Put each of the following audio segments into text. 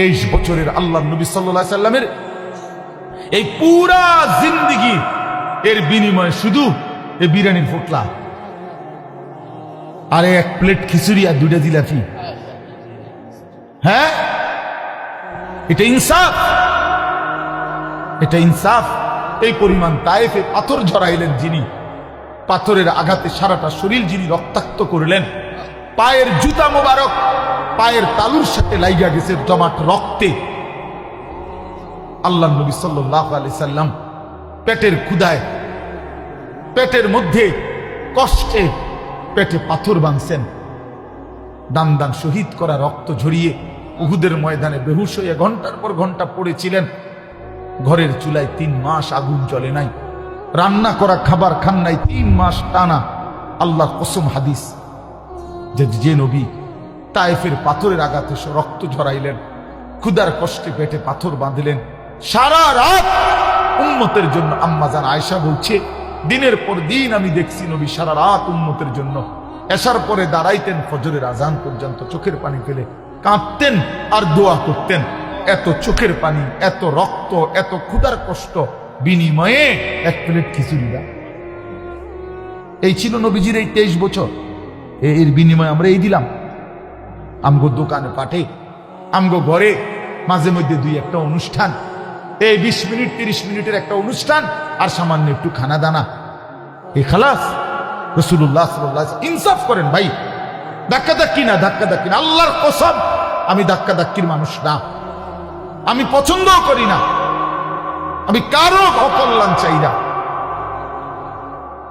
তেইশ বছরের আল্লাহ নবী সাল্লাহ সাল্লামের এই পুরা জিন্দিগি এর বিনিময়ে শুধু এই বিরিয়ানির ফোটলা। আরে এক প্লেট খিচুড়ি আর দুইটা জিলাপি। হ্যাঁ? এটা ইনসাফ। এটা ইনসাফ। এই পরিমাণ তায়েফে পাথর ঝরাইলেন যিনি, পাথরের আঘাতে সারাটা শরীর যিনি রক্তাক্ত করলেন, পায়ের জুতা মোবারক পায়ের তালুর সাথে লাইগা গেছে জমাট রক্তে। আল্লাহ নবী সাল্লাহ আলি সাল্লাম পেটের ক্ষুদায় পেটের মধ্যে কষ্টে পেটে পাথর বাঁধছেন। দান দান শহীদ করা রক্ত ঝরিয়ে উহুদের ময়দানে বেহুশ হয়ে ঘণ্টার পর ঘণ্টা পড়েছিলেন। ঘরের চুলায় তিন মাস আগুন জ্বলে নাই। রান্না করা খাবার খান নাই, তিন মাস টানা। আল্লাহ কসম হাদিস যে নবী তায়েফের পাথরের আঘাতে রক্ত ঝরাইলেন। ক্ষুদার কষ্টে পেটে পাথর বাঁধলেন। সারা রাত উন্মতের জন্য আম্মাজান আয়সা বলছে, দিনের পর দিন আমি দেখছি নবী সারা রাত উন্মতের জন্য। এসার পরে দাঁড়াইতেন ফজরের আজান পর্যন্ত, চোখের পানি ফেলে কাঁদতেন আর দোয়া করতেন। এত চোখের পানি, এত রক্ত, এত ক্ষুদার কষ্ট, বিনিময়ে এক প্লেট খিচুড়ি দাও। এই ছিল নবীজির এই তেইশ বছর। এর বিনিময়ে আমরা এই দিলাম। আমগো দোকানে পাঠে, আমগো ঘরে মাঝে মধ্যে দুই একটা অনুষ্ঠান। এই বিশ মিনিট, তিরিশ মিনিটের একটা অনুষ্ঠান আর সামান্য একটু খানা দানা এ খালাস রসুল্লাহ ইনসাফ করেন ভাই। ধাক্কা ধাক্কি না ধাক্কা ধাক্কি না। আল্লাহর কসম, আমি ধাক্কা ধাক্কির মানুষ না। আমি পছন্দও করি না। আমি কারও অকল্যাণ চাই না।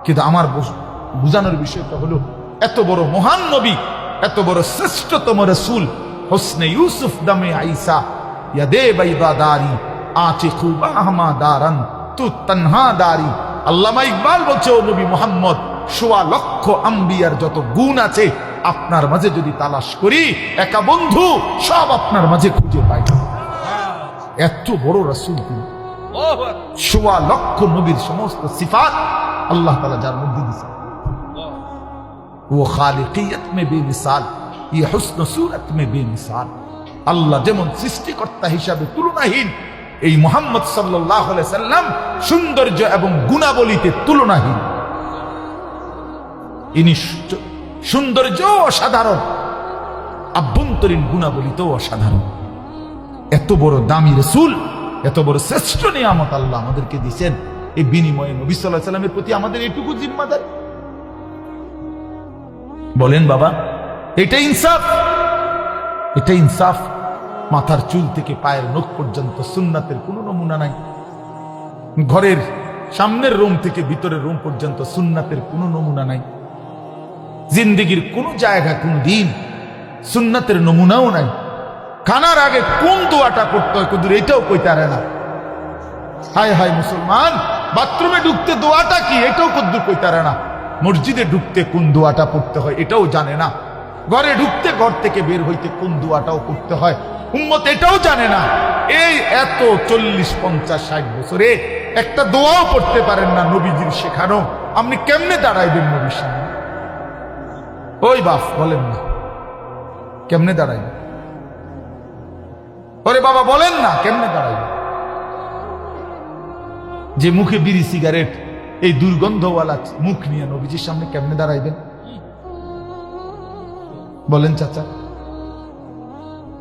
কিন্তু আমার বুঝানোর বিষয়টা হলো, এত বড় মহান নবী এত বড় শ্রেষ্ঠতম রসুল হোসনে ইউসুফ দামে আইসা ইয়াদে বাইদা দারি আচে খুব আহমা দারান তু তন্হা দারি। আল্লামা ইকবাল বলছে ও নবী মোহাম্মদ সোয়া লক্ষ আম্বিয়ার যত গুণ আছে আপনার মাঝে যদি তালাশ করি একা বন্ধু সব আপনার মাঝে খুঁজে পাই এত বড় রসুল তিনি। সোয়া লক্ষ নবীর সমস্ত সিফাত আল্লাহ তালা যার মধ্যে দিছে वो खालिकियत में बेमिसाल ये हुस्न सूरत में बेमिसाल আল্লাহ যেমন সৃষ্টিকর্তা হিসাবে তুলনাহীন এই মোহাম্মদ সাল্লাহ সাল্লাম সৌন্দর্য এবং গুণাবলীতে তুলনাহীন ইনি সু- সৌন্দর্য অসাধারণ আভ্যন্তরীণ গুণাবলীতেও অসাধারণ এত বড় দামি রসুল এত বড় শ্রেষ্ঠ নিয়ামত আল্লাহ আমাদেরকে দিচ্ছেন এই বিনিময়ে নবী সাল্লাহ সাল্লামের প্রতি আমাদের এটুকু জিম্মাদারি বলেন বাবা, এটা ইনসাফ। এটা ইনসাফ মাথার চুল থেকে পায়ের নখ পর্যন্ত সুন্নাতের কোনো নমুনা নাই। ঘরের সামনের রুম থেকে ভিতরের রুম পর্যন্ত সুন্নাতের কোনো নমুনা নাই। জিন্দিগির কোনো জায়গা, কোন দিন সুন্নাতের নমুনাও নাই। খানার আগে কোন দোয়াটা করতে হয় কুদুর, এটাও কইতে পারে না। হায় হায় মুসলমান, বাথরুমে ঢুকতে দোয়াটা কি, এটাও কদ্দুর কইতে পারে না। মসজিদে ঢুকতে কোন দোয়াটা পড়তে হয় এটাও জানে না। ঘরে ঢুকতে ঘর থেকে বের হইতে কোন দোয়াটাও পড়তে হয়, উম্মত এটাও জানে না। এই এত চল্লিশ, পঞ্চাশ, ষাট বছরে একটা দোয়াও পড়তে পারেন না নবীজির শেখানো। আপনি কেমনে দাঁড়াইবেন নবীর সামনে? ওই বাপ, বলেন না। কেমনে দাঁড়াইবেন? ওরে বাবা, বলেন না, কেমনে দাঁড়াইবেন? যে মুখে বিড়ি, সিগারেট এই দুর্গন্ধওয়ালা মুখ নিয়ে নবীজির সামনে কেমনে দাঁড়াইবেন? বলেন, চাচা,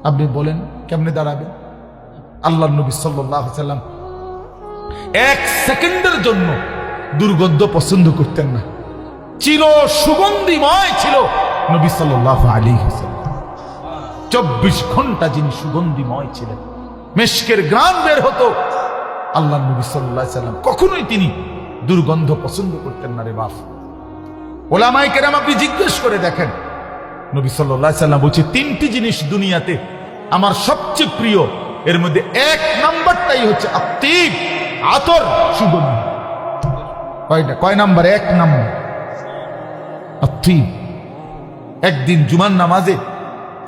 আপনি বলেন, কেমনে দাঁড়াবেন? আল্লাহ নবী সাল্লাম এক সেকেন্ডের জন্য দুর্গন্ধ পছন্দ করতেন না। চির সুগন্ধিময় ছিল নবী সাল্লাহ আলী হোসেন চব্বিশ ঘণ্টা যিনি সুগন্ধিময় ছিলেন, মেশকের গ্রাম বের হতো। আল্লাহ নবী সাল্লাহ সাল্লাম কখনোই তিনি দুর্গন্ধ পছন্দ করতেন না রে বাপ। ওলামাই কেরাম আপনি জিজ্ঞেস করে দেখেন। নবী সাল্লাহ সাল্লাম বলছে, তিনটি জিনিস দুনিয়াতে আমার সবচেয়ে প্রিয়, এর মধ্যে এক নাম্বারটাই হচ্ছে আত্মিব আতর, সুগন্ধ। কয়টা? কয় নাম্বার? এক নাম্বার। আত্মিব একদিন জুমান নামাজে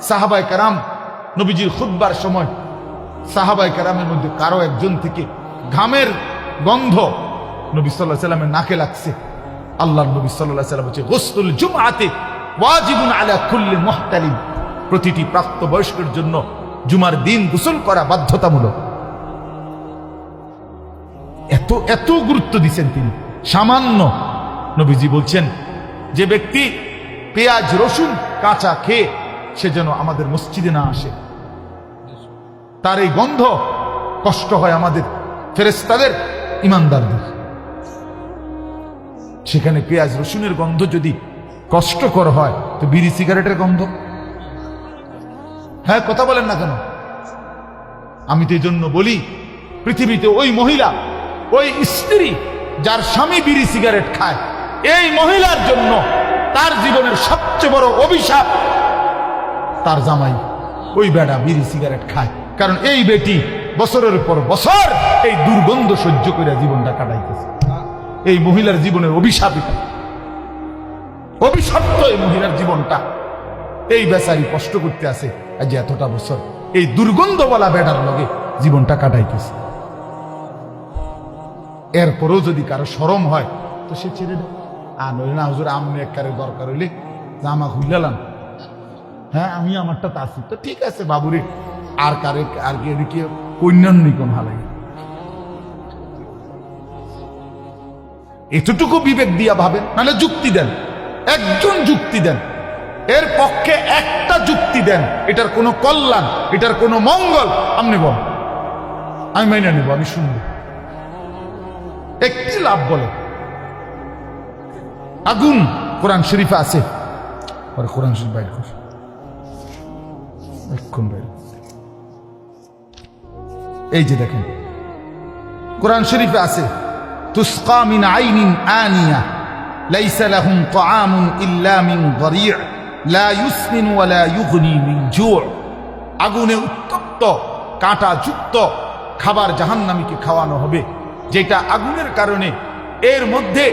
সাহাবাই কারাম নবীজির খুদ্বার সময় সাহাবাই কারামের মধ্যে কারও একজন থেকে ঘামের গন্ধ নবী সাল্লাহ সাল্লামের নাকে লাগছে। আল্লাহ নবী সাল্লাহ সাল্লাম হচ্ছে গোস্তুল জুমাতে ওয়াজিবুন আলা কুল্লি মুহতালিম। প্রতিটি প্রাপ্তবয়স্কের জন্য জুমার দিন গোসল করা বাধ্যতামূলক। এত এত গুরুত্ব দিচ্ছেন তিনি। সামান্য, নবীজি বলছেন, যে ব্যক্তি পেঁয়াজ, রসুন কাঁচা খেয়ে সে যেন আমাদের মসজিদে না আসে। তার এই গন্ধ কষ্ট হয় আমাদের ফেরেস্তাদের ইমানদারদের। সেখানে পেঁয়াজ, রসুনের গন্ধ যদি কষ্টকর হয়, তো বিড়ি, সিগারেটের গন্ধ। হ্যাঁ কথা বলেন না কেন? আমি তো এই জন্য বলি, পৃথিবীতে ওই মহিলা, ওই স্ত্রী যার স্বামী বিড়ি, সিগারেট খায়, এই মহিলার জন্য তার জীবনের সবচেয়ে বড় অভিশাপ তার জামাই, ওই বেড়া বিড়ি, সিগারেট খায়। কারণ এই বেটি বছরের পর বছর এই দুর্গন্ধ সহ্য করে জীবনটা কাটাইতেছে। এই মহিলার জীবনের অভিশাপ অভিশপ্ত এই মহিলার জীবনটা। এই বেচারি কষ্ট করতে আছে আজ এতটা বছর। এই দুর্গন্ধওয়ালা বেড়ার লগে জীবনটা কাটাইতেছে। এরপরও যদি কারও সরম হয়, তো সে ছেড়ে দেয়। আর নইলে না, হুজুর আমি একবারে দরকার হইলে জামা খুললাম হ্যাঁ আমি আমারটা তাছি তো ঠিক আছে বাবুরে, আর কারে, আর কে এদিকে কন্যান্নি কোন হালাই এতটুকু বিবেক দিয়া ভাবেন, নাহলে যুক্তি দেন। একজন যুক্তি দেন। এর পক্ষে একটা যুক্তি দেন, এটার কোনো কল্যাণ, এটার কোনো মঙ্গল, আপনি বল আমি মেনে নেব, আমি শুনব। একটি লাভ বলে। আগুন, কোরআন শরীফে আছে। পরে কোরআন শরীফ বাইর কর। এক্ষণ বাইর এই যে দেখেন, কোরআন শরীফে আছে। তুসকা মিন আইনিন আনিয়া। লাইসা লাহুম তাআমুন ইল্লা মিন দারি' লা ইউসমিন ওয়া লা ইউগনি মিন জু' আগুনে উত্তপ্ত, কাঁটা যুক্ত খাবার জাহান্নামীকে খাওয়ানো হবে, যেটা আগুনের কারণে এর মধ্যে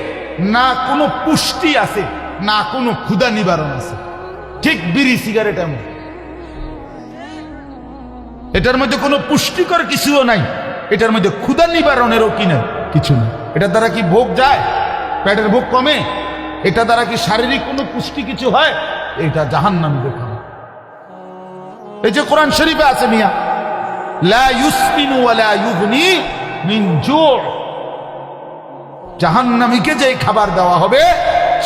না কোনো পুষ্টি আছে, না কোনো ক্ষুধা নিবারণ আছে। ঠিক বিড়ি সিগারেট এমন এটার মধ্যে কোনো পুষ্টিকর কিছুও নাই, এটার মধ্যে ক্ষুধা নিবারণেরও কি নাই? কিছু নেই এটার দ্বারা কি ভোগ যায়? পেটের ভোগ কমে? এটা দ্বারা কি শারীরিক কোনো পুষ্টি কিছু হয়? এটা জাহান নামে দেখানো। এই যে কোরআন শরীফে আছে মিয়া জাহান্নামীকে যে খাবার দেওয়া হবে,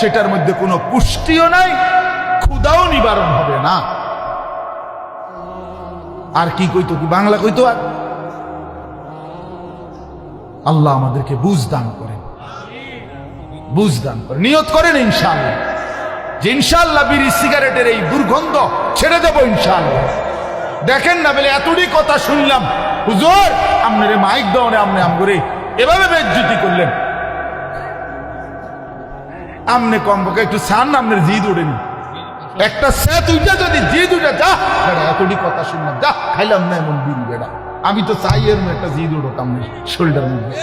সেটার মধ্যে কোনো পুষ্টিও নাই, ক্ষুদাও নিবারণ হবে না। আর কি কইতো কি? বাংলা কইতো আর? আল্লাহ আমাদেরকে বুঝ দান করেন। বুঝ দান করেন। নিয়ত করেন ইনশাআল্লাহ। যে ইনশাআল্লাহ বিড়ি, সিগারেটের এই দুর্গন্ধ ছেড়ে দেবো ইনশাআল্লাহ। দেখেন না বলে এতটি কথা শুনলাম। হুজুর আপনারে মাইক দৌড়ে আপনি আমগরে এভাবে বেজ্জুতি করলেন। আমনে কমপক্ষে একটু সান আপনার জিদ উড়েনি একটা সে তুইটা যদি জিদ উঠে, যা। এতটি কথা শুনলাম। যা, খাইলাম না এমন বিড়ি বেড়া। আমি তো চাই এর একটা জিদ উঠোক শরীরটার মধ্যে।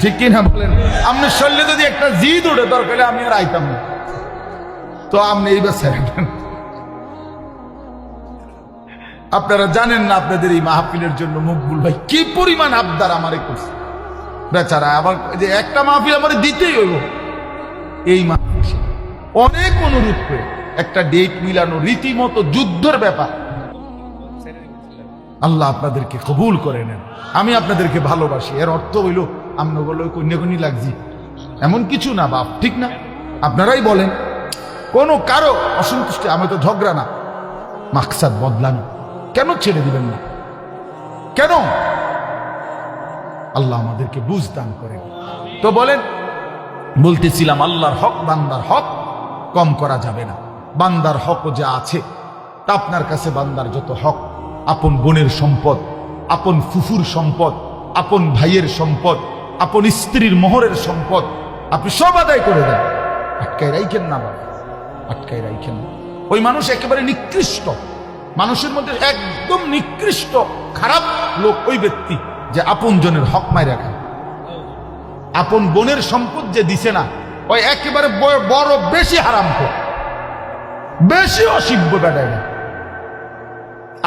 ঠিক কিনা বলেন? আপনার শরীরে যদি একটা জিদ উঠে দরকার আমি আর আইতাম না। তো আপনি এইবার ছেড়ে আপনারা জানেন না আপনাদের এই মাহফিলের জন্য মকবুল ভাই কি পরিমাণ আবদার আমারে করছে। বেচারা, আবার যে একটা মাহফিল আমার দিতেই হইব। এই মাহফিল অনেক অনুরোধ করে একটা ডেট মিলানো রীতিমতো যুদ্ধের ব্যাপার। আল্লাহ আপনাদেরকে কবুল করে নেন। আমি আপনাদেরকে ভালোবাসি। এর অর্থ হইল, আমরা বলো কন্যাকনি লাগছি। এমন কিছু না, বাপ, ঠিক না? আপনারাই বলেন, কোনো কারও অসন্তুষ্টি আমি তো ঝগড়া না। মাকসাদ বদলানো। কেন ছেড়ে দিবেন না? কেন? আল্লাহ আমাদেরকে বুঝ দান করেন। তো বলেন, বলতেছিলাম, আল্লাহর হক, বান্দার হক কম করা যাবে না। বান্দার হকও যা আছে, তা আপনার কাছে বান্দার যত হক আপন বোনের সম্পদ, আপন ফুফুর সম্পদ, আপন ভাইয়ের সম্পদ, আপন স্ত্রীর মোহরের সম্পদ, আপনি সব আদায় করে দেন। আটকায় রাইখেন না বাবা, আটকায় রাইখেন না। ওই মানুষ একেবারে নিকৃষ্ট। মানুষের মধ্যে একদম নিকৃষ্ট, খারাপ লোক ওই ব্যক্তি যে আপন জনের হক মায় রাখা আপন বোনের সম্পদ যে দিছে না, ওই একেবারে বড় বেশি হারাম বেশি অসিব্য বেড়ায় না।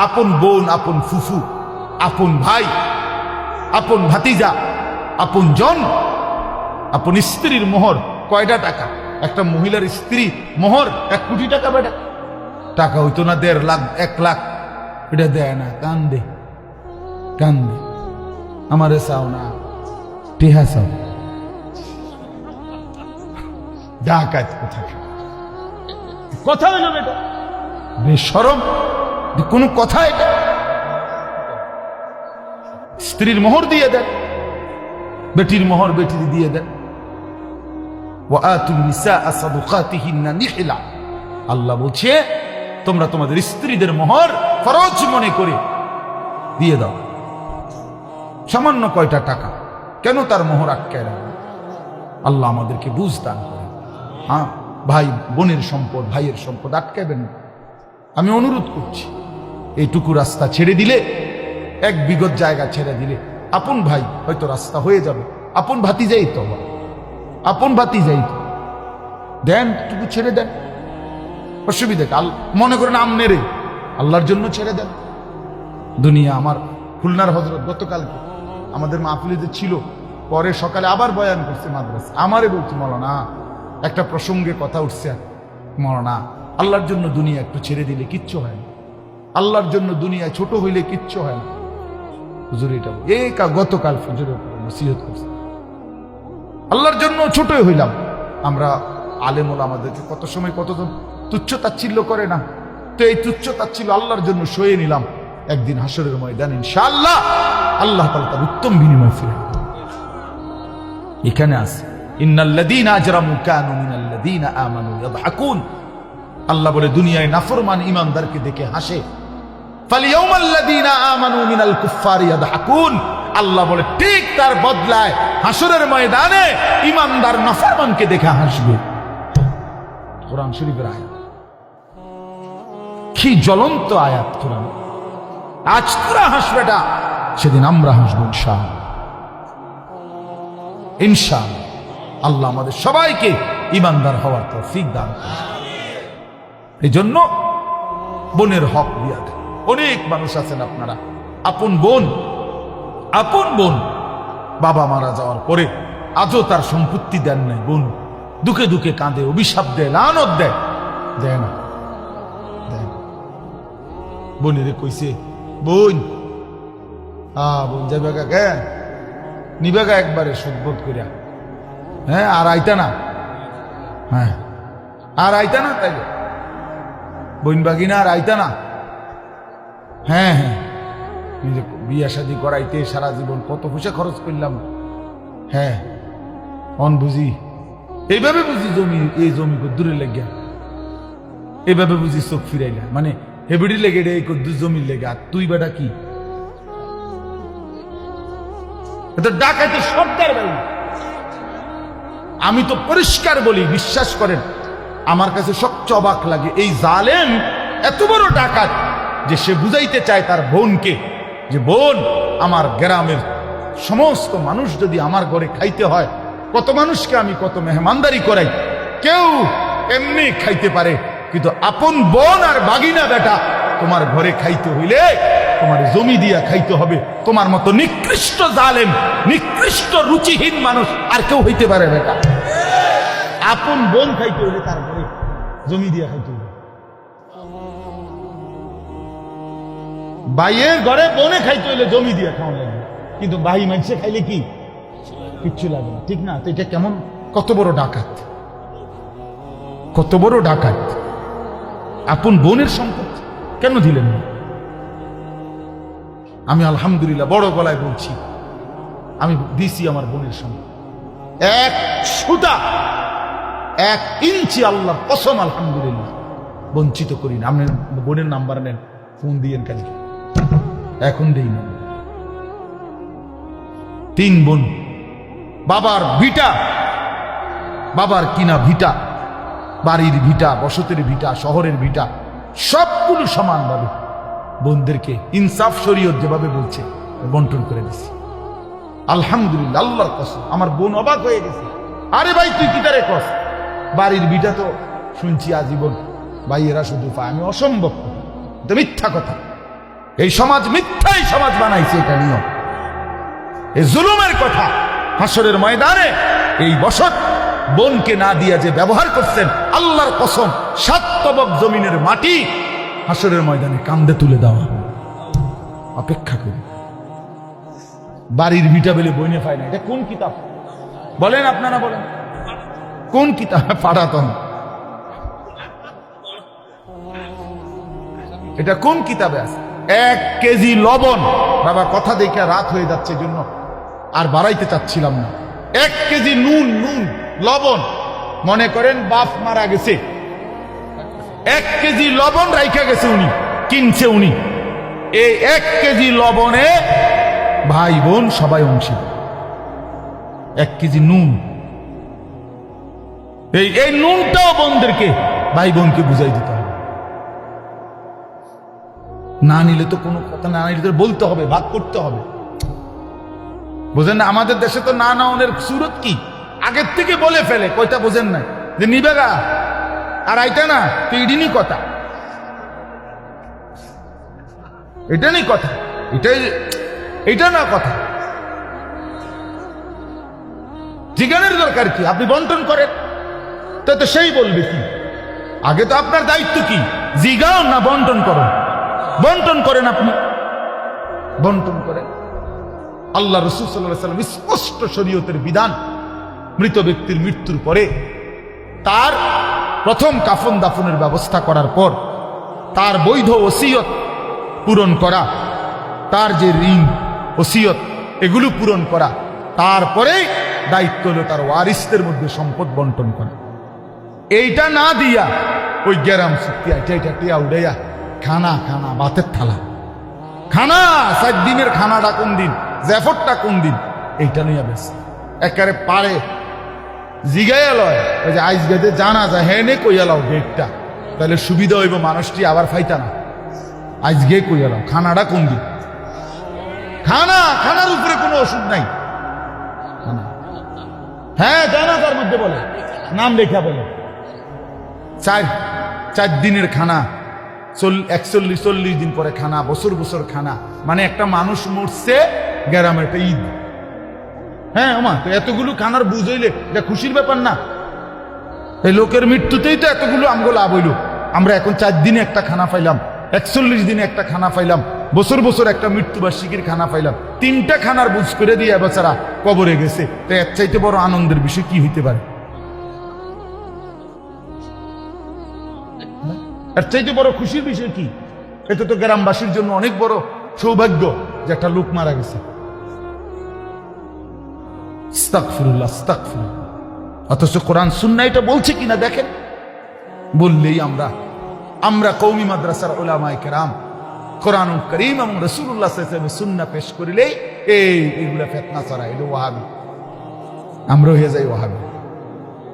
আপন বোন আপন ফুফু আপন ভাই আপন ভাতিজা আপন জন আপন স্ত্রীর মোহর কয়টা টাকা? একটা মহিলার স্ত্রী মোহর এক কোটি টাকা বেটা। টাকা হইতো না দেড় লাখ এক লাখ। এটা দেয় না কান্দে কান্দে। আমারে চাও না টিহা চাও। ডাকাত কোথায় কথা হইল বেটা। বেসরম কোন কথা এটা। স্ত্রীর মোহর দিয়ে দেন। বেটির মোহর বেটির দিয়ে দেন। আল্লাহ বলছে, তোমরা তোমাদের স্ত্রীদের মোহর ফরজ মনে করে দিয়ে দাও। সামান্য কয়টা টাকা, কেন তার মোহর আটকায় রাখবে? আল্লাহ আমাদেরকে বুঝ হ্যাঁ ভাই, বোনের সম্পদ, ভাইয়ের সম্পদ আটকাবেন না। আমি অনুরোধ করছি এইটুকু রাস্তা ছেড়ে দিলে, এক বিগত জায়গা ছেড়ে দিলে, আপন ভাই হয়তো রাস্তা হয়ে যাবে। আপন ভাতি যাই তো আপন ভাতি যাই তো। দেন টুকু ছেড়ে দেন। অসুবিধা কি? আল- মনে করেন আমনেরে আল্লাহর জন্য ছেড়ে দেন। দুনিয়া আমার, খুলনার হজরত গতকালকে আমাদের মাহফিলিতে ছিল। পরে সকালে আবার বয়ান করছে মাদ্রাসা। আমারে বলছে, মৌলানা, একটা প্রসঙ্গে কথা উঠছে মৌলানা, আল্লাহর জন্য দুনিয়া একটু ছেড়ে দিলে কিচ্ছু হয় না। আল্লাহর জন্য দুনিয়া ছোট হইলে কিচ্ছু হয় না। হুজুর, এটা বলে। এই কা গতকাল নসিহত করছে। আল্লাহর জন্য ছোটই হইলাম। আমরা আলেমুল আমাদেরকে কত সময় কতজন তুচ্ছ তাচ্ছিল্য করে না? তো এই তুচ্ছ তাচ্ছিল্য আল্লাহর জন্য সয়ে নিলাম একদিন হাসরের ময়দান, ইনশাআল্লাহ আল্লাহ তাআলা তার উত্তম বিনিময় ফিরে এখানে আছে আল্লাহ বলে, দুনিয়ায় নাফরমান ইমানদারকে দেখে হাসে আল্লাহ বলে, ঠিক তার বদলায় হাসরের ময়দানে ইমানদার নাফরমানকে দেখে হাসবে। কোরআন শরীফের আয়াত। কি জ্বলন্ত আয়াত কোরআন। আজ তোরা হাসবেটা সেদিন আমরা হাসবো ইনশাআল্লাহ। ইনশাআল্লাহ। আল্লাহ আমাদের সবাইকে ইমানদার হওয়ার তৌফিক দান। এই জন্য বোনের হক দিয়া দেন। অনেক মানুষ আছেন আপনারা। আপন বোন আপন বোন। বাবা মারা যাওয়ার পরে আজও তার সম্পত্তি দেন নাই বোন। দুঃখে দুঃখে কাঁদে, অভিশাপ দেয়, লানত দেয়। দেয় না। বোনেরে কইছে, বোন হা বোন যাবে কে নিবেগা একবারে সুদবোধ করিয়া হ্যাঁ আর আইতা না। হ্যাঁ। আর আইতা না তাই বোন বাগিনা, আর আইতা না? হ্যাঁ হ্যাঁ। বিয়া শাদি করাইতে সারা জীবন কত পয়সা খরচ করলাম। হ্যাঁ অন বুঝি? এইভাবে বুঝি জমি, এই জমি দূরে লেগে এইভাবে বুঝি চোখ ফিরাইলা। মানে হেবিডি লেগে রে কদ্দুর জমির লেগে। আর তুই বেটা কি? এটা সর্দার বাড়ি। আমি তো পরিষ্কার বলি, বিশ্বাস করেন, আমার কাছে সবচেয়ে অবাক লাগে, এই জালেম এত বড় ডাকাত। যে সে বুঝাইতে চায় তার বোনকে, যে বোন, আমার গ্রামের সমস্ত মানুষ যদি আমার ঘরে খাইতে হয়, কত মানুষকে আমি কত মেহমানদারি করাই, কেউ এমনি খাইতে পারে, কিন্তু আপন বোন আর বাগিনা বেটা তোমার ঘরে খাইতে হইলে তোমার জমি দিয়া খাইতে হবে, তোমার মতো নিকৃষ্ট জালেম, নিকৃষ্ট রুচিহীন মানুষ আর কেউ হইতে পারে বেটা। আপন বোন খাইতে হইলে তার ঘরে জমি দিয়া খাইতে হইবে। ভাইয়ের ঘরে বোনে খাইতে হইলে জমি দিয়ে খাওয়া লাগবে কিন্তু ভাই মানুষে খাইলে কি? কিচ্ছু লাগে না। ঠিক না? তো এটা কেমন? কত বড় ডাকাত। কত বড় ডাকাত। আপন বোনের সম্পত্তি কেন দিলেন না? আমি আলহামদুলিল্লাহ বড় গলায় বলছি, আমি দিছি আমার বোনের সঙ্গে এক সুতা, এক ইঞ্চি আল্লাহ কসম, আলহামদুলিল্লাহ। বঞ্চিত করি না। আপনি বোনের নাম্বার নেন, ফোন দিয়েন কালকে। এখন দেই তিন বোন। বাবার ভিটা। বাবার কিনা ভিটা। বাড়ির ভিটা, বসতের ভিটা, শহরের ভিটা, সবগুলো সমানভাবে বোনদেরকে ইনসাফ শরীয়ত যেভাবে বলছে, বন্টন করে দিছি। আলহামদুলিল্লাহ, আল্লাহর কসম, আমার বোন অবাক হয়ে গেছে। আরে ভাই, তুই কি তারে কস? বাড়ির বিটা তো শুনছি আজীবন ভাই এরা শুধু পায়। আমি অসম্ভব। এটা মিথ্যা কথা। এই সমাজ মিথ্যাই সমাজ বানাইছে, এটা নিয়ম। এই জুলুমের কথা হাসরের ময়দানে এই বসত বোনকে না দিয়া যে ব্যবহার করছেন, আল্লাহর কসম, সাত তবক জমিনের মাটি হাসরের ময়দানে কান্দে তুলে দেওয়া। অপেক্ষা করি বাড়ির ভিটা বেলে বইনে পায় না, এটা কোন কিতাব? বলেন আপনারা বলেন। কোন কিতাব? পাঠাতন। এটা কোন কিতাবে আছে? এক কেজি লবণ। বাবা, কথা দেখে রাত হয়ে যাচ্ছে জন্য আর বাড়াইতে চাচ্ছিলাম না। এক কেজি নুন নুন, লবণ। মনে করেন বাপ মারা গেছে। এক কেজি লবণ রাইখা গেছে উনি, কিনছে উনি। এই এক কেজি লবণে ভাই বোন সবাই অংশী। এক কেজি নুন। এই এই নুনটাও বোনদেরকে, ভাই বোনকে বুঝাই দিতে হবে না নিলে তো কোনো কথা না নিলে তো বলতে হবে, ভাগ করতে হবে। বোঝেন না, আমাদের দেশে তো না নাওনের সুরত কি? আগের থেকে বলে ফেলে, কয়টা বোঝেন না যে নিবেগা আর আইটা না, তো ইডিনি কথা। এটা নেই কথা। এটাই এটা না কথা। জিজ্ঞানের দরকার কি? আপনি বন্টন করেন। তো সেই বলবে কি? আগে তো আপনার দায়িত্ব কি? জিগাও না, বন্টন করুন বন্টন করেন আপনি। বন্টন করেন। আল্লাহ রসুল সাল্লাম স্পষ্ট শরীয়তের বিধান, মৃত ব্যক্তির মৃত্যুর পরে তার প্রথম কাফন দাফনের ব্যবস্থা করার পর তার বৈধ ওসিয়ত পূরণ করা, তার যে ঋণ, ওসিয়ত, এগুলো পূরণ করা, তারপরে দায়িত্ব হলো তার ওয়ারিসদের মধ্যে সম্পদ বন্টন করা। এইটা না দিয়া ওই গ্যারাম শক্তি এটা এটা টিয়া উড়াইয়া খানা খানা, বাতের থালা। খানা, সাত দিনের খানাটা কোন দিন? জ্যাফরটা কোন দিন? এইটা নিয়ে বেশ একেবারে পারে, জিগাইয়া লয়। ওই যে আইস গেতে জানা যায় হ্যাঁ নে কইয়া লাও ডেটটা তাহলে সুবিধা হইব, মানুষটি আবার ফাইতা না। আজকে কইয়া লাও, খানাটা কোন দিন? খানা, খানার উপরে কোনো ওষুধ নাই। হ্যাঁ জানা তার মধ্যে বলে, নাম লেখা বলে। চার চার দিনের খানা। একচল্লিশ, চল্লিশ দিন পরে খানা, বছর বছর খানা। মানে একটা মানুষ মরছে, গ্রামের একটা ঈদ। হ্যাঁ ওমা, তো এতগুলো খানার বুঝাইলে এটা খুশির ব্যাপার না। এই লোকের মৃত্যুতেই তো এতগুলো আমগো লাভ হইল। আমরা এখন চার দিনে একটা খানা পাইলাম, একচল্লিশ দিনে একটা খানা পাইলাম, বছর বছর একটা মৃত্যুবার্ষিকীর খানা পাইলাম। তিনটা খানার বুঝ করে দিয়ে বেচারা কবরে গেছে। তো এর চাইতে বড় আনন্দের বিষয় কি হইতে পারে? এর চাইতে বড় খুশির বিষয় কি? এটা তো গ্রামবাসীর জন্য অনেক বড় সৌভাগ্য যে একটা লোক মারা গেছে। অথচ কোরআন সুন্না এটা বলছে কিনা দেখেন? বললেই আমরা আমরা কৌমি মাদ্রাসার ওলামায় কেরাম কোরআন করিম এবং রসুল্লাহ সুন্না পেশ করিলেই এই এগুলা ফেতনা ছাড়া এটা আমরা হয়ে যাই ওয়াহাবি।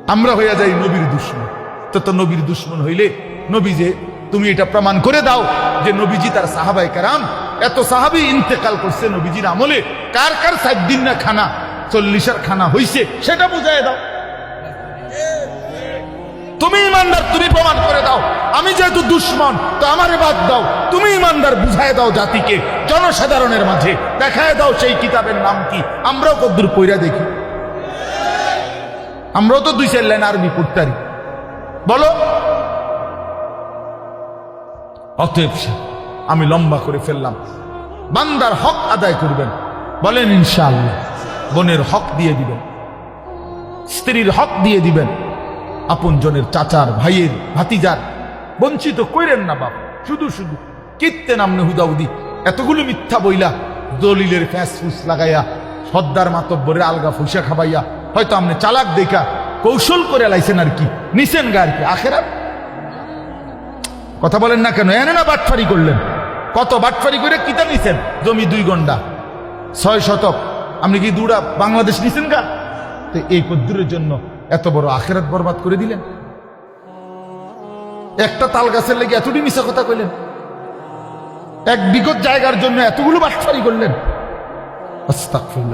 আমরা হয়ে যাই নবীর দুশ্মন। তো তো নবীর দুশ্মন হইলে নবী যে তুমি এটা প্রমাণ করে দাও যে নবীজি তার সাহাবাই কারাম এত সাহাবি ইন্তেকাল করছে নবীজির আমলে। কার কার সাত দিন না খানা, চল্লিশের খানা হইছে, সেটা বুঝাই দাও। তুমি ইমানদার, তুমি প্রমাণ করে দাও। আমি যেহেতু দুশ্মন, তো আমারে বাদ দাও। তুমি ইমানদার, বুঝায় দাও জাতিকে, জনসাধারণের মাঝে। দেখায় দাও সেই কিতাবের নাম কি। আমরাও কদ্দুর পইরা দেখি। আমরাও তো দুই চার লাইন আরবি পড়তারি। বলো? অতএব আমি লম্বা করে ফেললাম। বান্দার হক আদায় করবেন। বলেন, ইনশাআল্লাহ। বোনের হক দিয়ে দিবেন। স্ত্রীর হক দিয়ে দিবেন। আপন জনের চাচার, ভাইয়ের, ভাতিজার। বঞ্চিত কইরেন না বাপ। শুধু শুধু। কীর্তে নামনে হুদাউদি এতগুলো মিথ্যা বইলা দলিলের ফ্যাস ফুস লাগাইয়া, সর্দার মাতব্বরের আলগা ফুসা খাবাইয়া, হয়তো আপনি চালাক দেখা, কৌশল করে লাইছেন আর কি। নিছেন গা আর কি, আখেরাত? কথা বলেন না কেন? এনে না বাটফারি করলেন। কত বাটফারি করে কিতা নিছেন? জমি দুই গন্ডা, ছয় শতক। আপনি কি দুটা বাংলাদেশ নিছেন গা? তো এই কদ্দুরের জন্য এত বড় আখেরাত বরবাদ করে দিলেন। একটা তাল গাছের লেগে এতটি মিশা কথা কইলেন। এক বিগত জায়গার জন্য এতগুলো বাটফারি করলেন।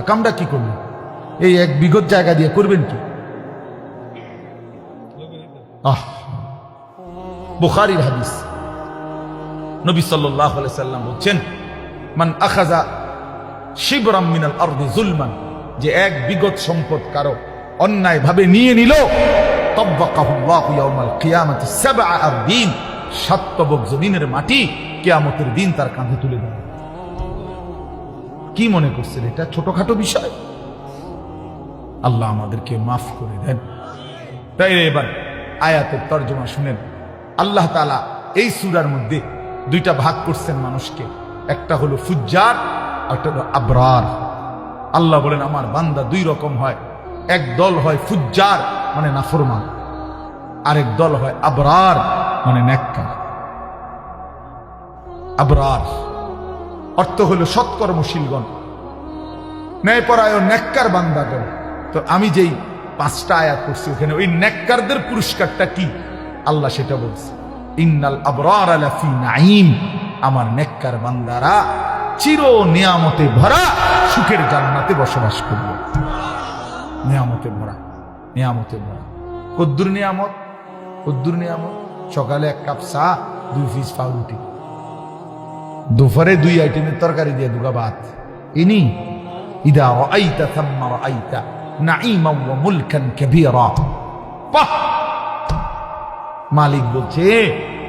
কামটা কি করলেন? এই এক বিগত জায়গা দিয়ে করবেন কি? আহ! বুখারির হাদিস। নবী আলাইহি সাল্লাম বলছেন, মান আখাজা শিবরাম মিনাল আরদি জুলমান যে এক বিগত সম্পদ কারও অন্যায় ভাবে নিয়ে নিল সাতবক জমিনের মাটি কিয়ামতের দিন তার কাঁধে তুলে দেবে কি মনে করছেন এটা? ছোটখাটো বিষয়? আল্লাহ আমাদেরকে মাফ করে দেন। তাই এবার আয়াতের তর্জমা শুনেন। আল্লাহ তালা এই সুরার মধ্যে দুইটা ভাগ করছেন মানুষকে। একটা হলো ফুজ্জার, আর একটা হলো আবরার। আল্লাহ বলেন, আমার বান্দা দুই রকম হয়। এক দল হয় ফুজ্জার মানে নাফরমান। আরেক দল হয় আবরার মানে নেককার আবরার। অর্থ হলো সৎকর্মশীলগণ। ন্যায়পরায়ণ নেককার বান্দাগণ। তো আমি যেই পাঁচটা আয়াত করছি ওখানে ওই নেককারদের পুরস্কারটা কি? আল্লাহ সেটা বলছে, ইন্নাল আবরার আলাফি নাইম আমার নেককার বান্দারা চির নিয়ামতে ভরা সুখের জান্নাতে বসবাস করবে। নিয়ামতে ভরা নিয়ামতে ভরা। কদ্দুর নিয়ামত কদ্দুর নিয়ামত, সকালে এক কাপ চা, দুই পিস পাউরুটি। দুপুরে দুই আইটেমের তরকারি দিয়ে দুগা ভাত। ইনি, ইদা রাআইতা থাম্মা রাআইতা নাঈমা ওয়া মুলকান কাবীরা বাহ! মালিক বলছে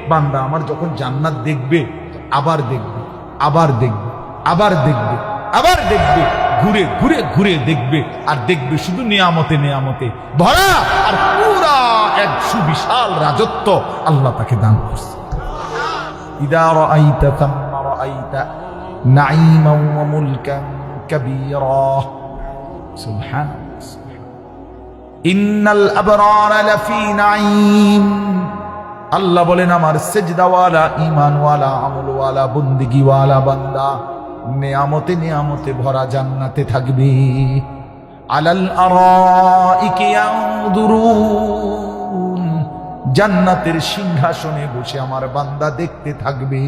বান্দা আমার যখন জান্নাত দেখবে, আবার দেখবে আবার দেখবে আবার দেখবে আবার দেখবে, ঘুরে ঘুরে ঘুরে দেখবে, আর দেখবে শুধু নিয়ামতে নিয়ামতে, ভরা আর পুরা এক সুবিশাল রাজত্ব আল্লাহ তাকে দান করছে। ইদার নাইমা মুলকা কাবীরা। সুবহানাল্লাহ ইন্নাল আবরার লাফি নাঈম। আল্লাহ বলেন, আমার সেজদাওয়ালা ইমানওয়ালা আমলওয়ালা, বন্দিগিওয়ালা বান্দা, নেয়ামতে নেয়ামতে ভরা জান্নাতে থাকবে। আলাল আরাইকিয়াউদুরুন জান্নাতের সিংহাসনে বসে আমার বান্দা দেখতে থাকবে।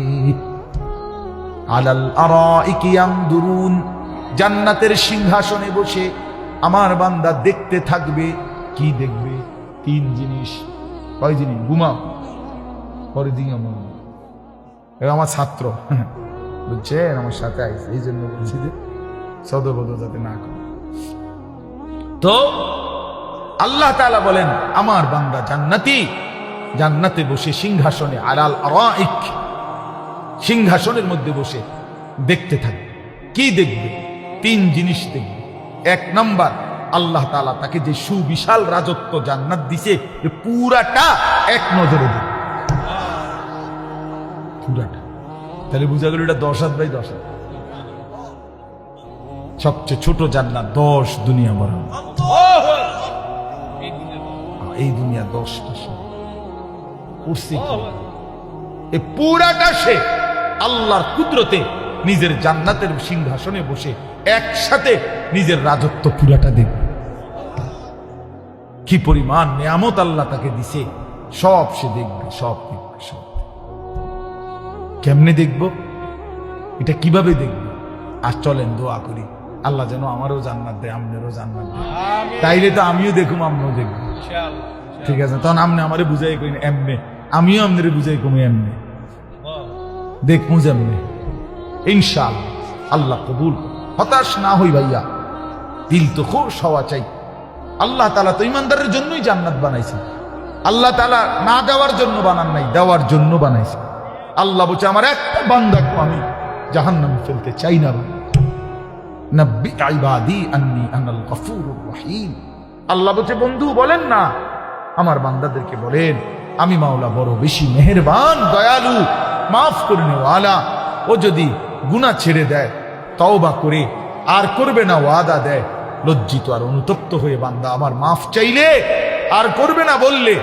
আলাল আরাইকিয়াউদুরুন জান্নাতের সিংহাসনে বসে আমার বান্দা দেখতে থাকবে, কি দেখবে? তিন জিনিস। কয় জিনিস? ঘুমাও। পরে দিন এরা আমার ছাত্র। বুঝছেন? আমার সাথে আইস এই জন্য বলছি যে সদবদ যাতে না করে। তো আল্লাহ তাআলা বলেন, আমার বান্দা জান্নাতি। জান্নাতে বসে সিংহাসনে আলাল আরাইক। সিংহাসনের মধ্যে বসে দেখতে থাকবে। কি দেখবে? তিন জিনিস দেখবে। এক নাম্বার, আল্লাহ তাআলা তাকে যে সুবিশাল রাজত্ব জান্নাত দিছে পুরাটা এক নজরে দেখবে পুরাটা। তাহলে বুঝা গেল এটা দশ হাত বাই দশ হাত। সবচেয়ে ছোট জান্নাত দশ দুনিয়া বড় এই দুনিয়া দশটা করছে? এ পুরাটা সে আল্লাহর কুদরতে নিজের জান্নাতের সিংহাসনে বসে একসাথে নিজের রাজত্ব পুরাটা দেখবে কি পরিমাণ নিয়ামত আল্লাহ তাকে দিছে সব সে দেখবে সব দেখবে সব কেমনে দেখব? এটা কীভাবে দেখব? আর চলেন দোয়া করি। আল্লাহ যেন আমারও জান্নাত দেয় আমনেরও জান্নাত দেয়। তাইলে তো আমিও দেখুম আমনেও দেখব ঠিক আছে তখন আমনে আমারে বুঝাই করি এমনে। আমিও আমনের বুঝাই কমি এমনে। দেখমু যেমনে। ইনশাল আল্লাহ কবুল হতাশ না হই ভাইয়া। দিল তো খুশ হওয়া চাই। আল্লাহ তালা তো ইমানদারের জন্যই জান্নাত বানাইছে। আল্লাহ তালা না দেওয়ার জন্য বানান নাই, দেওয়ার জন্য বানাইছে। আল্লাহ বলছে, আমার একটা বান্দাকে আমি, জাহান্নামে ফেলতে চাই না আল্লাহ বলছে, বন্ধু, বলেন না। আমার বান্দাদেরকে বলেন, আমি মাওলা বড় বেশি মেহেরবান, দয়ালু, মাফ করে নেওয়ালা ও যদি গুনাহ ছেড়ে দেয় তওবা করে, আর করবে না ওয়াদা দেয়। লজ্জিত আর অনুতপ্ত হয়ে বান্দা, আমার মাফ চাইলে, আর করবে না বললে,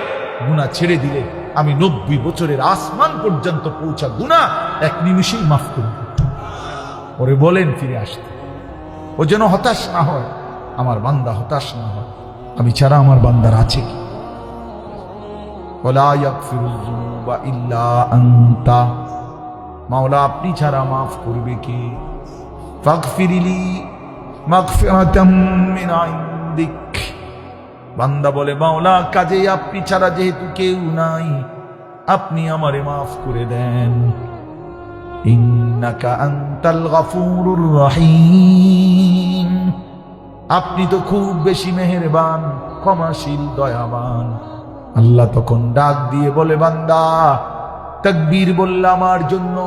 গুনাহ ছেড়ে দিলে আমি নব্বই বছরের আসমান পর্যন্ত পৌঁছা গুনাহ এক নিমিষেই মাফ করে দেব। ওরে বলেন ফিরে আসতে। ও যেন হতাশ না হয়, আমার বান্দা হতাশ না হয়। আমি ছাড়া আমার বান্দার আছে কি? মাওলা, আপনি ছাড়া মাফ করবে কে? ফাগফিরিলি মাগফিরাতাম মিন ইনদিক। বান্দা বলে, মাওলা, কাজে আপনি ছাড়া যেহেতু কেউ নাই, আপনি আমারে মাফ করে দেন। ইন্নাকা আনতাল গফুরুর রহিম। আপনি তো খুব বেশি মেহেরবান, ক্ষমাশীল, দয়াবান। আল্লাহ তখন ডাক দিয়ে বলে, বান্দা, তাকবীর বললাম আমার জন্য,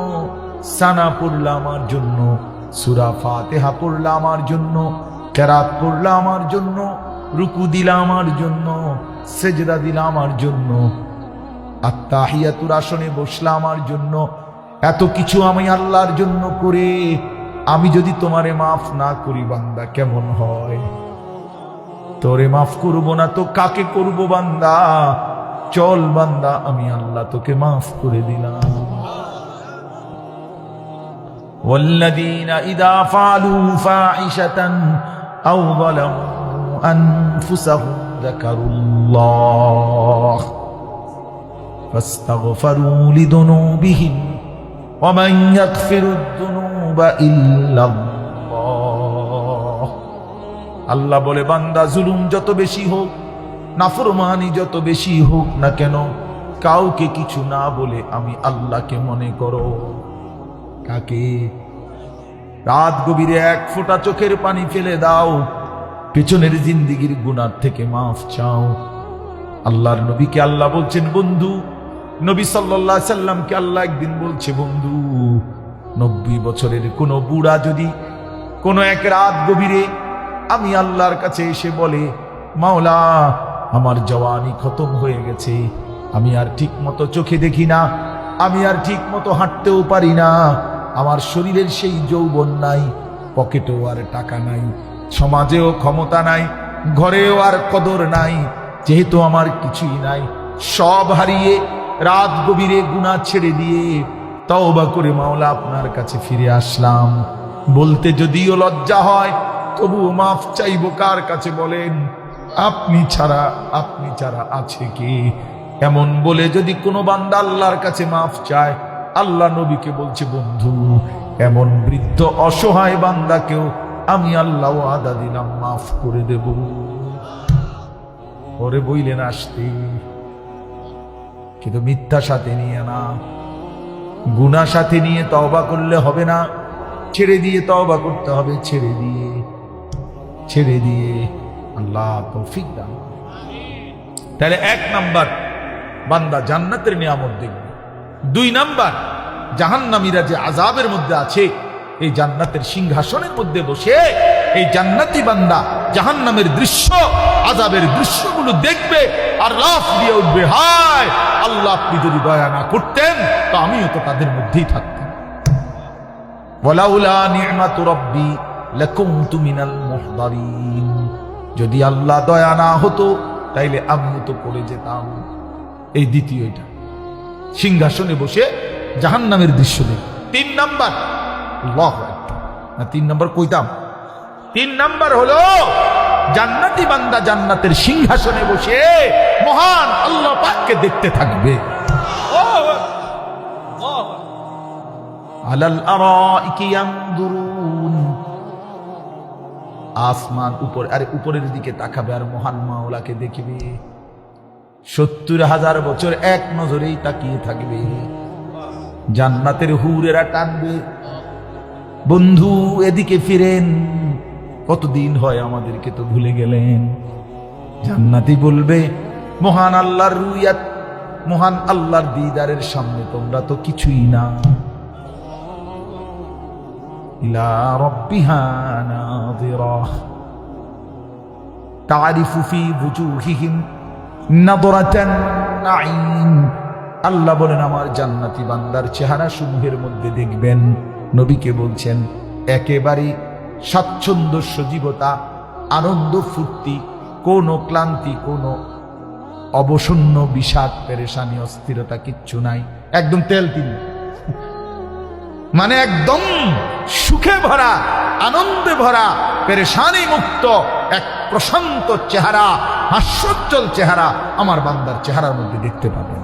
সানা পড়লাম আমার জন্য সুরা ফাতেহা পড়লা আমার জন্য, কেরাত পড়লা আমার জন্য, রুকু দিলা আমার জন্য, সেজদা দিলা আমার জন্য, আত্মাহিয়াতুর আসনে বসলা আমার জন্য, এত কিছু আমি আল্লাহর জন্য করে আমি যদি তোমারে মাফ না করি বান্দা, কেমন হয়? তোরে মাফ করব না তো কাকে করব বান্দা? চল বান্দা, আমি আল্লাহ তোকে মাফ করে দিলাম। والذين إذا فعلوا فاحشة أو ظلموا أنفسهم ذكروا الله فاستغفروا لذنوبهم ومن يغفر الذنوب إلا الله আল্লাহ বলে বান্দা জুলুম যত বেশি হোক নাফরমানি যত বেশি হোক না কেন কাউকে কিছু না বলে আমি আল্লাহকে মনে করো কাকে? রাত গভীরে এক ফোঁটা চোখের পানি ফেলে দাও। পেছনের জিন্দিগির গুনার থেকে মাফ চাও। আল্লাহর নবীকে আল্লাহ বলছেন, বন্ধু, নবী সাল্লাহ সাল্লামকে আল্লাহ একদিন বলছে, বন্ধু, নব্বই বছরের কোনো বুড়া যদি কোনো এক রাত গভীরে আমি আল্লাহর কাছে এসে বলে, মাওলা, আমার জওয়ানি খতম হয়ে গেছে, আমি আর ঠিক মতো চোখে দেখি না, আমি আর ঠিক মতো হাঁটতেও পারি না আমার শরীরের সেই যৌবন নাই, পকেটেও আর টাকা নাই, সমাজেও ক্ষমতা নাই, ঘরেও আর কদর নাই, যেহেতু আমার কিছুই নাই, সব হারিয়ে রাত গভীরে গুণা ছেড়ে দিয়ে তওবা করে মাওলা আপনার কাছে ফিরে আসলাম। বলতে যদিও লজ্জা হয়, তবুও মাফ চাইব কার কাছে বলেন, আপনি ছাড়া আপনি ছাড়া আছে কি? এমন বলে যদি কোনো বান্দা আল্লাহর কাছে মাফ চায় আল্লাহ নবীকে বলছে, বন্ধু, এমন বৃদ্ধ অসহায় বান্দাকেও আমি আল্লাহ আদা দিলাম, মাফ করে দেব। পরে বইলেন আসতে। কিন্তু মিথ্যা সাথে নিয়ে না। গুণা সাথে নিয়ে তওবা করলে হবে না। ছেড়ে দিয়ে তওবা করতে হবে, ছেড়ে দিয়ে। ছেড়ে দিয়ে আল্লাহ তৌফিক দান তাহলে এক নাম্বার বান্দা জান্নাতের নিয়ামত দেখবে। দুই নাম্বার, জাহান্নামীরা যে আজাবের মধ্যে আছে, এই জান্নাতের সিংহাসনের মধ্যে বসে এই জান্নাতি বান্দা জাহান্নামের দৃশ্য আজাবের দৃশ্যগুলো দেখবে আর লাফ দিয়ে উঠবে, হায়, আল্লাহ আপনি যদি দয়া না করতেন, তো আমিও তো তাদের মধ্যেই থাকতাম। যদি আল্লাহ দয়া না হতো, তাইলে আমিও তো পড়ে যেতাম। এই দ্বিতীয় এটা। সিংহাসনে বসে জাহান্নামের দৃশ্য দেখ। তিন নাম্বার। আল্লাহু না তিন নাম্বার কইতাম? তিন নাম্বার হলো জান্নাতি বান্দা জান্নাতের সিংহাসনে বসে মহান আল্লাহ পাককে দেখতে থাকবে। আলাল আসমান উপর আরে উপরের দিকে তাকাবে আর মহান মাওলাকে দেখবে। সত্তর হাজার বছর এক নজরেই তাকিয়ে থাকবে। জান্নাতের হুরেরা টানবে। বন্ধু, এদিকে ফিরেন। কতদিন হয় আমাদেরকে তো ভুলে গেলেন। জান্নাতি বলবে, মহান আল্লাহর রুইয়াত, মহান আল্লাহর দিদারের সামনে তোমরা তো কিছুই না। রব্বিহা নাযিরা। আল্লাহ বলেন, আমার জান্নাতি বান্দার চেহারা সমূহের মধ্যে দেখবেন। নবীকে বলছেন একেবারে স্বাচ্ছন্দ্য সজীবতা, আনন্দ ফুর্তি, কোনো ক্লান্তি, কোনো অবসন্ন, বিষাদ, পেরেশানি, অস্থিরতা কিচ্ছু নাই। একদম তেল তিল। মানে একদম সুখে ভরা, আনন্দে ভরা, পেরেশানি মুক্ত, এক প্রশান্ত চেহারা হাস্যোজ্জ্বল চেহারা আমার বান্দার চেহারার মধ্যে দেখতে পাবেন।